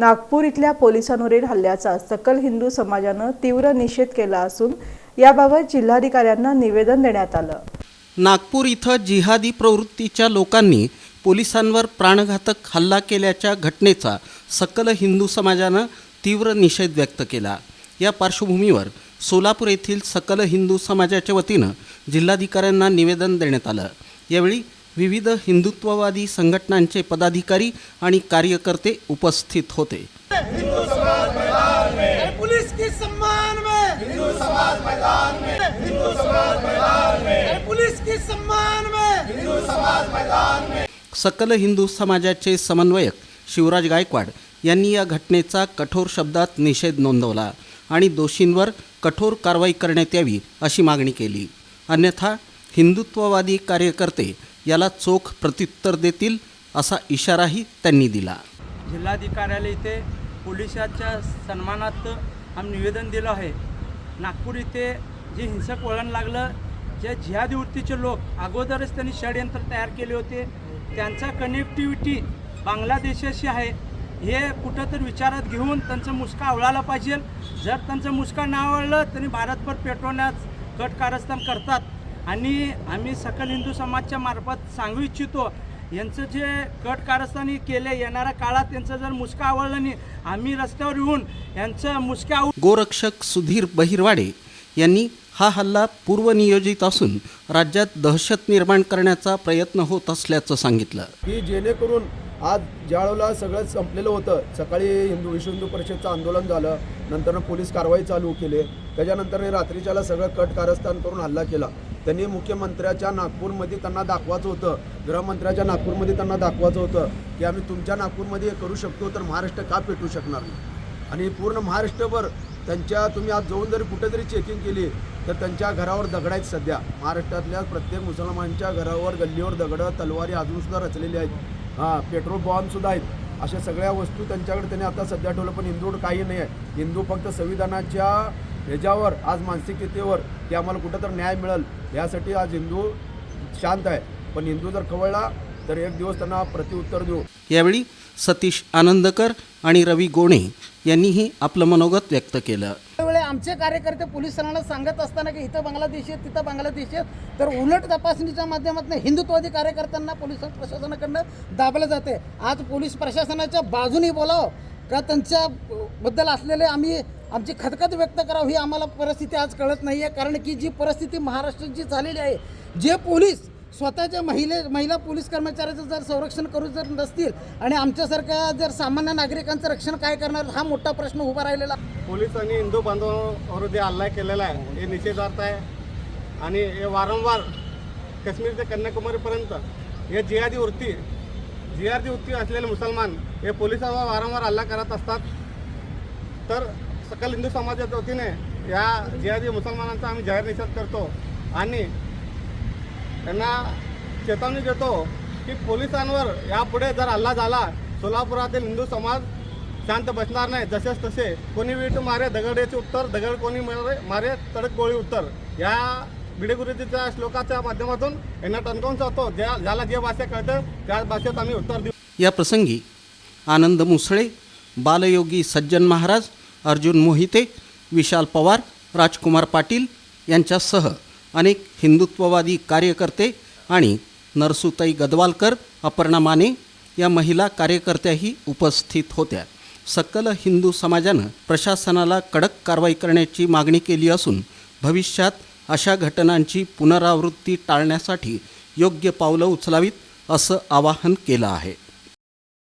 नागपूर इथल्या पोलिसांवरील हल्ल्याचा सकल हिंदू समाजानं तीव्र निषेध केला असून याबाबत जिल्हाधिकाऱ्यांना निवेदन देण्यात आलं. नागपूर इथं जिहादी प्रवृत्तीच्या लोकांनी पोलिसांवर प्राणघातक हल्ला केल्याच्या घटनेचा सकल हिंदू समाजानं तीव्र निषेध व्यक्त केला. या पार्श्वभूमीवर सोलापूर येथील सकल हिंदू समाजाच्या वतीनं जिल्हाधिकाऱ्यांना निवेदन देण्यात आलं. यावेळी विविध हिंदुत्ववादी संघटनांचे पदाधिकारी आणि कार्यकर्ते उपस्थित होते. पुलिस सम्मान में हिंदू समाज मैदान में हिंदू समाज मैदान में पुलिस सम्मान में हिंदू समाज मैदान में सकल हिंदू समाजाचे समन्वयक शिवराज गायकवाड यांनी या घटनेचा कठोर शब्दात निषेध नोंदवला आणि दोषींवर कठोर कारवाई करण्यात यावी अशी मागणी केली. अन्यथा हिंदुत्ववादी कार्यकर्ते याला चोख प्रत्युत्तर देतील असा इशाराही त्यांनी दिला. जिल्हाधिकाऱ्याला इथे पोलिसाच्या सन्मानात आम्ही निवेदन दिलं आहे. नागपूर इथे जे हिंसक वळण लागलं जे जिहादीवृत्तीचे लोक अगोदरच त्यांनी षडयंत्र तयार केले होते त्यांचा कनेक्टिव्हिटी बांगलादेशाशी आहे. हे कुठं तर विचारात घेऊन त्यांचं मुस्का आवळायला पाहिजे. जर त्यांचं मुस्का नाही आवळलं त्यांनी भारतभर पेटवण्यास कट कारस्थान करतात. आणि आम्ही सकल हिंदू समाजच्या मार्फत सांगू इच्छितो यांचं जे कट कारस्थानी केले येणाऱ्या काळात यांचं जर मुस्का आवडलं नाही आम्ही रस्त्यावर येऊन यांचं मुस्का आव गोरक्षक सुधीर बहिरवाडे यांनी हा हल्ला पूर्वनियोजित असून राज्यात दहशत निर्माण करण्याचा प्रयत्न होत असल्याचं सांगितलं. की जेणेकरून आज ज्यावेळेला सगळं संपलेलं होतं सकाळी हिंदू विश्व हिंदू परिषदचं आंदोलन झालं नंतर पोलीस कारवाई चालू केली त्याच्यानंतर रात्रीच्याला सगळं कट कारस्थान करून हल्ला केला. त्यांनी मुख्यमंत्र्याच्या नागपूरमध्ये त्यांना दाखवायचं होतं. गृहमंत्र्याच्या नागपूरमध्ये त्यांना दाखवायचं होतं की आम्ही तुमच्या नागपूरमध्ये हे करू शकतो तर महाराष्ट्र का पेटू शकणार नाही? आणि पूर्ण महाराष्ट्रभर त्यांच्या तुम्ही आज जाऊन जरी कुठेतरी चेकिंग केली तर त्यांच्या घरावर दगड आहेत सध्या. महाराष्ट्रातल्या प्रत्येक मुसलमानच्या घरावर गल्लीवर दगडं तलवारी अजूनसुद्धा रचलेली आहेत. हां पेट्रोल बॉम्बसुद्धा आहेत. अशा सगळ्या वस्तू त्यांच्याकडे त्यांनी आता सध्या ठेवलं पण हिंदूकडे काही नाही आहे. हिंदू फक्त संविधानाच्या ह्याच्यावर आज मानसिकतेवर की आम्हाला कुठं तर न्याय मिळेल यासाठी आज हिंदू शांत आहे. पण हिंदू जर खवळला तर एक दिवस त्यांना प्रत्युत्तर देऊ. यावेळी सतीश आनंदकर आणि रवी गोणे यांनीही आपलं मनोगत व्यक्त केलं. त्यावेळी आमचे कार्यकर्ते पोलिसांना सांगत असताना की इथं बांगलादेश आहे तिथं बांगलादेश आहे तर उलट तपासणीच्या माध्यमातून हिंदुत्ववादी कार्यकर्त्यांना पोलीस प्रशासनाकडनं दाबलं जाते आज पोलीस प्रशासनाच्या बाजूने बोलावं का? त्यांच्या बद्दल असलेले आम्ही आमची खदखद व्यक्त करावं ही आम्हाला परिस्थिती आज कळत नाही आहे कारण की जी परिस्थिती महाराष्ट्रात जी झालेली आहे जे पोलीस स्वतःच्या महिले महिला पोलीस कर्मचाऱ्याचं जर संरक्षण करू जर नसतील आणि आमच्यासारख्या जर सामान्य नागरिकांचं रक्षण काय करणार हा मोठा प्रश्न उभा राहिलेला. पोलिसांनी हिंदू बांधवांवर जे हल्ला केलेला आहे हे निषेधार्थ आहे. आणि हे वारंवार काश्मीर ते कन्याकुमारीपर्यंत हे जिहादी वृत्ती जिहादी वृत्ती असलेले मुसलमान हे पोलिसांवर वारंवार हल्ला करत असतात. तर सकल हिंदू समाजाच्या वतीने या जिहादी मुसलमानांचा आम्ही जाहीर निषेध करतो आणि त्यांना चेतावणी देतो की पोलिसांवर यापुढे जर हल्ला झाला सोलापुरातील हिंदू समाज शांत बसणार नाही. जसेच तसे कोणी वीट मारे दगडेचे उत्तर दगड कोणी मारे मारे तडक गोळी उत्तर. या बिडेगुरुजीच्या श्लोकाच्या माध्यमातून यांना टणकावून जातो. ज्या ज्याला जे भाषा कळतं त्या भाषेत आम्ही उत्तर देऊ. या प्रसंगी आनंद मुसळे बालयोगी सज्जन महाराज अर्जुन मोहिते विशाल पवार राजकुमार पाटील यांच्यासह अनेक हिंदुत्ववादी कार्यकर्ते आणि नरसुताई गदवालकर अपर्णा माने या महिला कार्यकर्त्याही उपस्थित होत्या. सकल हिंदू समाजानं प्रशासनाला कडक कारवाई करण्याची मागणी केली असून भविष्यात अशा घटनांची पुनरावृत्ती टाळण्यासाठी योग्य पावलं उचलावीत असं आवाहन केलं आहे.